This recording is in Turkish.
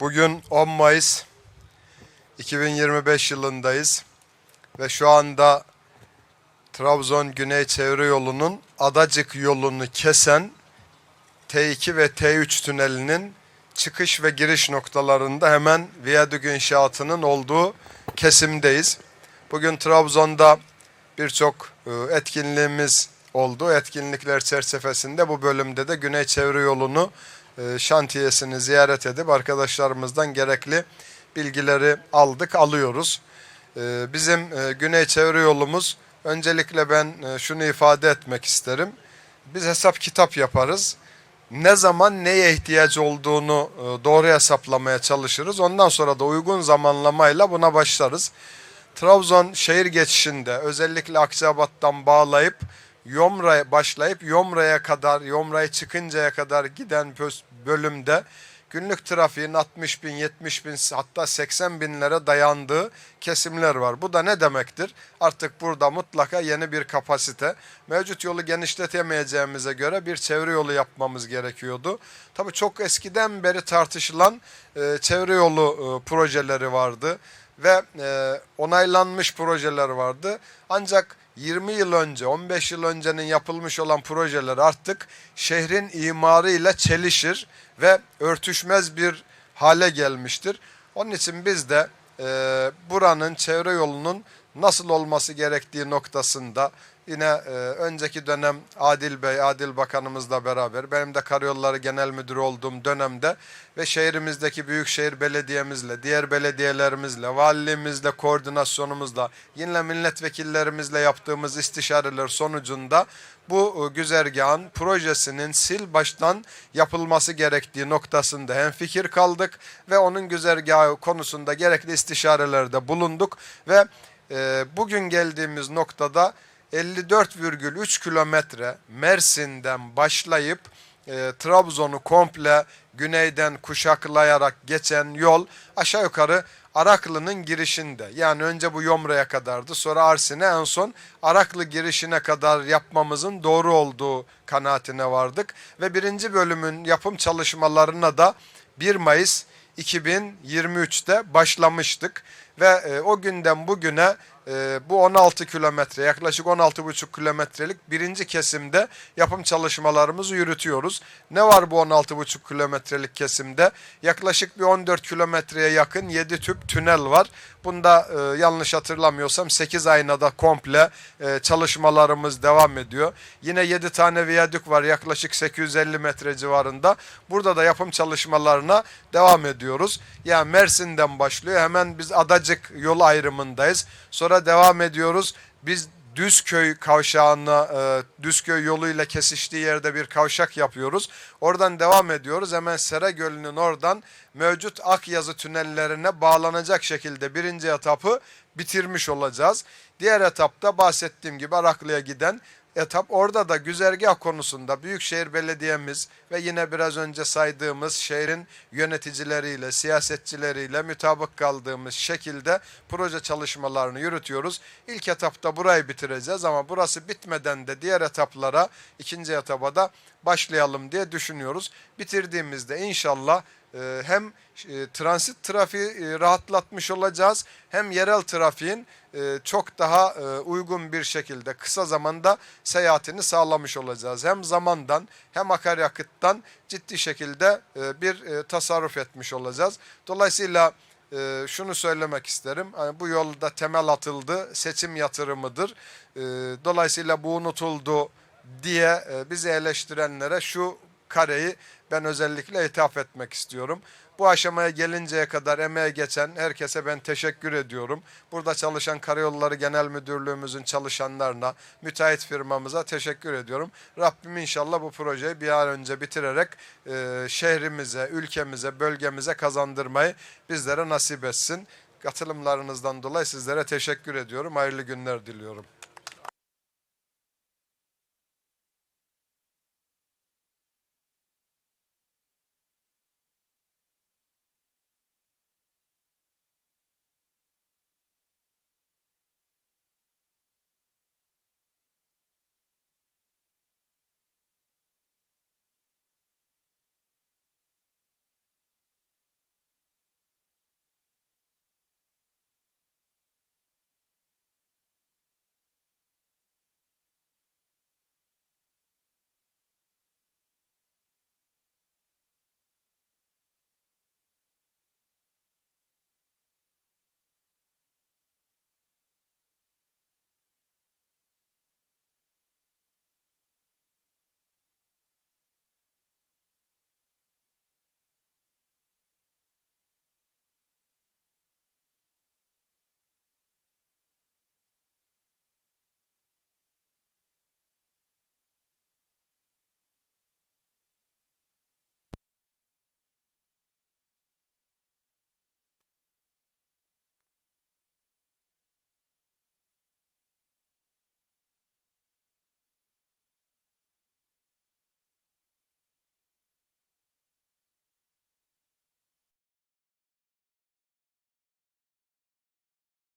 Bugün 10 Mayıs 2025 yılındayız ve şu anda Trabzon Güney Çevre Yolu'nun Adacık yolunu kesen T2 ve T3 tünelinin çıkış ve giriş noktalarında hemen viyadük inşaatının olduğu kesimdeyiz. Bugün Trabzon'da birçok e, etkinliğimiz oldu. Etkinlikler çerçevesinde bu bölümde de Güney Çevre Yolu'nu şantiyesini ziyaret edip arkadaşlarımızdan gerekli bilgileri aldık, alıyoruz. E, Bizim e, Güney Çevre Yolumuz öncelikle ben e, şunu ifade etmek isterim. Biz hesap kitap yaparız. Ne zaman neye ihtiyaç olduğunu e, doğru hesaplamaya çalışırız. Ondan sonra da uygun zamanlamayla buna başlarız. Trabzon şehir geçişinde özellikle Akçabat'tan bağlayıp Yomra'ya başlayıp Yomra'ya kadar, Yomra'ya çıkıncaya kadar giden bölümde günlük trafiğin 60 bin, 70 bin hatta 80 binlere dayandığı kesimler var. Bu da ne demektir? Artık burada mutlaka yeni bir kapasite. Mevcut yolu genişletemeyeceğimize göre bir çevre yolu yapmamız gerekiyordu. Tabii çok eskiden beri tartışılan e, çevre yolu e, projeleri vardı ve e, onaylanmış projeler vardı. Ancak 20 yıl önce, 15 yıl öncenin yapılmış olan projeler artık şehrin imarıyla çelişir ve örtüşmez bir hale gelmiştir. Onun için biz de e, buranın çevre yolunun nasıl olması gerektiği noktasında yine e, önceki dönem Adil Bey, Adil Bakanımızla beraber benim de Karayolları Genel Müdürü olduğum dönemde ve şehrimizdeki büyükşehir belediyemizle, diğer belediyelerimizle, valiliğimizle, koordinasyonumuzla, yine milletvekillerimizle yaptığımız istişareler sonucunda bu e, güzergahın projesinin sil baştan yapılması gerektiği noktasında hem fikir kaldık ve onun güzergahı konusunda gerekli istişarelerde bulunduk ve e, bugün geldiğimiz noktada 54,3 kilometre Mersin'den başlayıp e, Trabzon'u komple güneyden kuşaklayarak geçen yol aşağı yukarı Araklı'nın girişinde. Yani önce bu Yomra'ya kadardı sonra Arsin'e en son Araklı girişine kadar yapmamızın doğru olduğu kanaatine vardık. Ve birinci bölümün yapım çalışmalarına da 1 Mayıs 2023'te başlamıştık. Ve e, o günden bugüne e, bu 16 kilometre yaklaşık 16,5 kilometrelik birinci kesimde yapım çalışmalarımızı yürütüyoruz. Ne var bu 16,5 kilometrelik kesimde? Yaklaşık bir 14 kilometreye yakın 7 tüp tünel var. Bunda e, yanlış hatırlamıyorsam 8 aynada komple e, çalışmalarımız devam ediyor. Yine 7 tane viyadük var yaklaşık 850 metre civarında. Burada da yapım çalışmalarına devam ediyoruz. Yani Mersin'den başlıyor. Hemen biz Adacık yol ayrımındayız. Sonra devam ediyoruz. Biz Düzköy kavşağına, e, Düzköy yoluyla kesiştiği yerde bir kavşak yapıyoruz. Oradan devam ediyoruz. Hemen Sera Gölü'nün oradan mevcut Akyazı tünellerine bağlanacak şekilde birinci etapı bitirmiş olacağız. Diğer etapta bahsettiğim gibi Araklı'ya giden etap. Orada da güzergah konusunda Büyükşehir Belediye'miz ve yine biraz önce saydığımız şehrin yöneticileriyle, siyasetçileriyle mütabık kaldığımız şekilde proje çalışmalarını yürütüyoruz. İlk etapta burayı bitireceğiz ama burası bitmeden de diğer etaplara, ikinci etaba da başlayalım diye düşünüyoruz. Bitirdiğimizde inşallah hem e, transit trafiği e, rahatlatmış olacağız hem yerel trafiğin e, çok daha uygun bir şekilde kısa zamanda seyahatini sağlamış olacağız. Hem zamandan hem akaryakıttan ciddi şekilde bir tasarruf etmiş olacağız. Dolayısıyla şunu söylemek isterim. Hani bu yolda temel atıldı, seçim yatırımıdır. Dolayısıyla bu unutuldu diye bizi eleştirenlere şu kareyi ben özellikle ithaf etmek istiyorum. Bu aşamaya gelinceye kadar emeğe geçen herkese ben teşekkür ediyorum. Burada çalışan Karayolları Genel Müdürlüğümüzün çalışanlarına, müteahhit firmamıza teşekkür ediyorum. Rabbim inşallah bu projeyi bir an önce bitirerek e, şehrimize, ülkemize, bölgemize kazandırmayı bizlere nasip etsin. Katılımlarınızdan dolayı sizlere teşekkür ediyorum. Hayırlı günler diliyorum.